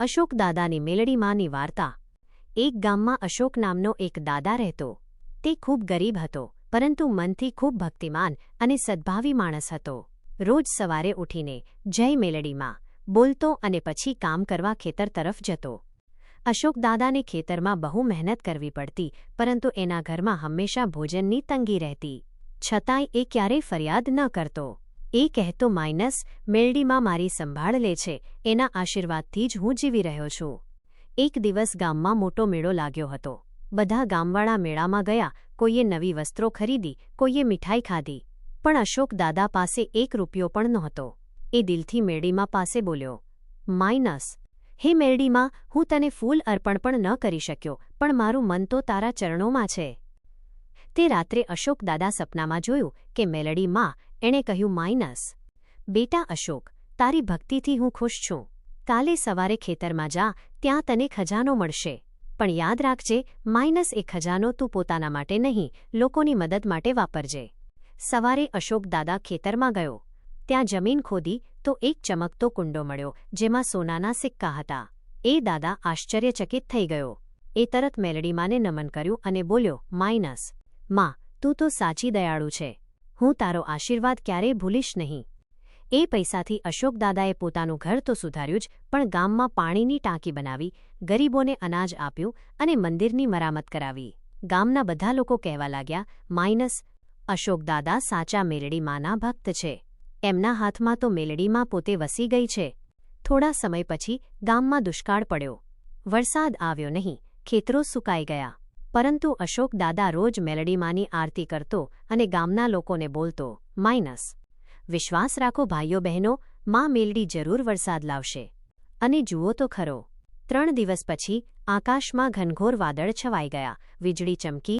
અશોક દાદાની મેલડીમાંની વાર્તા. એક ગામમાં અશોક નામનો એક દાદા રહેતો. તે ખૂબ ગરીબ હતો, પરંતુ મનથી ખૂબ ભક્તિમાન અને સદ્ભાવી માણસ હતો. રોજ સવારે ઉઠીને, જય મેલડીમાં બોલતો અને પછી કામ કરવા ખેતર તરફ જતો. અશોક દાદાને ખેતરમાં બહુ મહેનત કરવી પડતી, પરંતુ એના ઘરમાં હંમેશા ભોજનની તંગી રહેતી. છતાંય એ ક્યારેય ફરિયાદ ન કરતો. એ કહેતો માઇનસ, મેલડીમાં મારી સંભાળ લે છે, એના આશીર્વાદથી જ હું જીવી રહ્યો છું. એક દિવસ ગામમાં મોટો મેળો લાગ્યો હતો. બધા ગામવાળા મેળામાં ગયા, કોઈએ નવી વસ્ત્રો ખરીદી, કોઈએ મીઠાઈ ખાધી, પણ અશોક દાદા પાસે એક રૂપિયો પણ નહોતો. એ દિલથી મેરડીમાં પાસે બોલ્યો, માઇનસ. હે મેરડીમાં હું તને ફૂલ અર્પણ પણ ન કરી શક્યો, પણ મારું મન તો તારા ચરણોમાં છે. તે રાત્રે અશોક દાદા સપનામાં જોયું કે મેલડી માં એણે કહ્યું, માઇનસ. બેટા અશોક, તારી ભક્તિથી હું ખુશ છું. કાલે સવારે ખેતરમાં જા, ત્યાં તને ખજાનો મળશે. પણ યાદ રાખજે, માઇનસ એ ખજાનો તું પોતાના માટે નહીં, લોકોની મદદ માટે વાપરજે. સવારે અશોક દાદા ખેતરમાં ગયો. ત્યાં જમીન ખોદી, તો એક ચમકતો કુંડો મળ્યો, જેમાં સોનાના સિક્કા હતા. એ દાદા આશ્ચર્યચકિત થઈ ગયો. એ તરત મેલડીમાને નમન કર્યું અને બોલ્યો, માઇનસ. માં, તું તો સાચી દયાળુ છે. હું તારો આશીર્વાદ ક્યારેય ભૂલીશ નહીં. એ પૈસાથી અશોકદાદાએ પોતાનું ઘર તો સુધાર્યું જ, પણ ગામમાં પાણીની ટાંકી બનાવી, ગરીબોને અનાજ આપ્યું અને મંદિરની મરામત કરાવી. ગામના બધા લોકો કહેવા લાગ્યા, માઇનસ, અશોકદાદા સાચા મેલડી માના ભક્ત છે. એમના હાથમાં તો મેલડીમાં પોતે વસી ગઈ છે. થોડા સમય પછી ગામમાં દુષ્કાળ પડ્યો. વરસાદ આવ્યો નહીં, ખેતરો સુકાઈ ગયા. પરંતુ અશોક દાદા રોજ મેલડીમાંની આરતી કરતો અને ગામના લોકોને બોલતો, માઇનસ. વિશ્વાસ રાખો ભાઈઓ બહેનો માં મેલડી જરૂર વરસાદ લાવશે. અને જુઓ તો ખરો, ત્રણ દિવસ પછી આકાશમાં ઘનઘોર વાદળ છવાઈ ગયા, વીજળી ચમકી